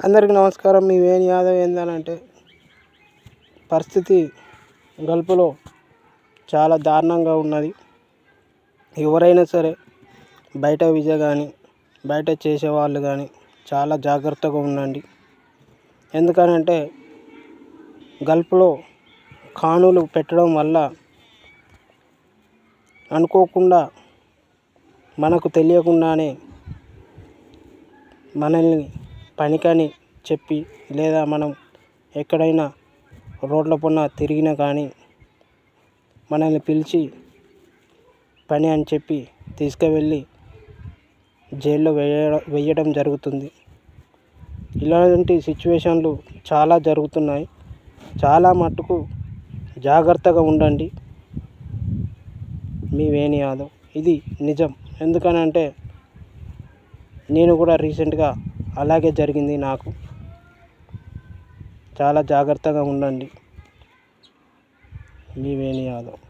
అందరికీ నమస్కారం. మీ వేణి యాదవ్ ఏందనంటే పరిస్థితి గల్పులో చాలా దారుణంగా ఉన్నది. ఎవరైనా సరే బయట విజయ కానీ బయట చేసేవాళ్ళు కానీ చాలా జాగ్రత్తగా ఉండండి. ఎందుకనంటే గల్ఫ్లో కానులు పెట్టడం వల్ల అనుకోకుండా మనకు తెలియకుండానే మనల్ని పనికని చెప్పి లేదా మనం ఎక్కడైనా రోడ్ల పొన్న తిరిగినా కానీ మనల్ని పిలిచి పని అని చెప్పి తీసుకువెళ్ళి జైల్లో వేయడం వేయడం జరుగుతుంది. ఇలాంటి సిచ్యువేషన్లు చాలా జరుగుతున్నాయి. చాలా మట్టుకు జాగ్రత్తగా ఉండండి. మీ కాదు యాదవ్. ఇది నిజం. ఎందుకనంటే నేను కూడా రీసెంట్గా అలాగే జరిగింది నాకు. చాలా జాగ్రత్తగా ఉండండి. మీ వేణి యాదవ్.